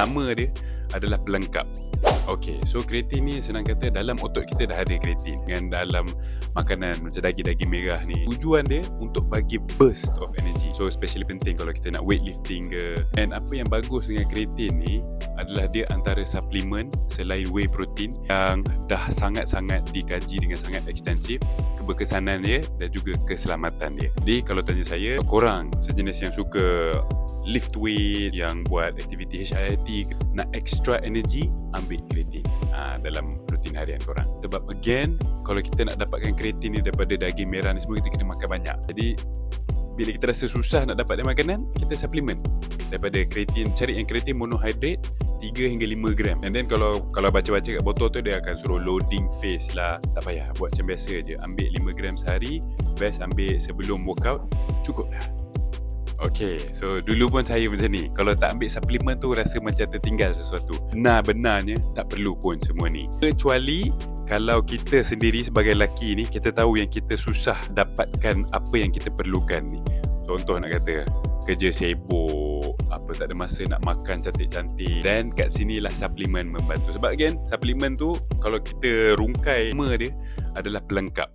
nama dia adalah pelengkap. Okay, so kreatin ni senang kata dalam otot kita dah ada kreatin dengan dalam makanan macam daging-daging merah ni. Tujuan dia untuk bagi burst of energy. So especially penting kalau kita nak weightlifting ke. And apa yang bagus dengan kreatin ni adalah dia antara suplemen selain whey protein yang dah sangat-sangat dikaji dengan sangat ekstensif keberkesanan dia dan juga keselamatan dia. Jadi kalau tanya saya, korang sejenis yang suka lift weight, yang buat aktiviti HIIT, nak extra energy, ambil kreatin ha, dalam rutin harian korang. Sebab again, kalau kita nak dapatkan kreatin ni daripada daging merah ni semua, kita kena makan banyak. Jadi bila kita rasa susah nak dapat makanan, kita suplemen daripada kreatin, cari yang kreatin monohydrate 3 hingga 5 gram. And then kalau kalau baca-baca kat botol tu dia akan suruh loading phase lah. Tak payah buat macam biasa je. Ambil 5 gram sehari, best ambil sebelum workout, cukup dah. Okay, so dulu pun saya macam ni. Kalau tak ambil suplemen tu rasa macam tertinggal sesuatu. Nah, benarnya tak perlu pun semua ni. Kecuali kalau kita sendiri sebagai lelaki ni, kita tahu yang kita susah dapatkan apa yang kita perlukan ni. Contoh nak kata, kerja sibuk, apa tak ada masa nak makan cantik-cantik. Dan kat sinilah suplemen membantu. Sebab again, suplemen tu kalau kita rungkai semua dia adalah pelengkap.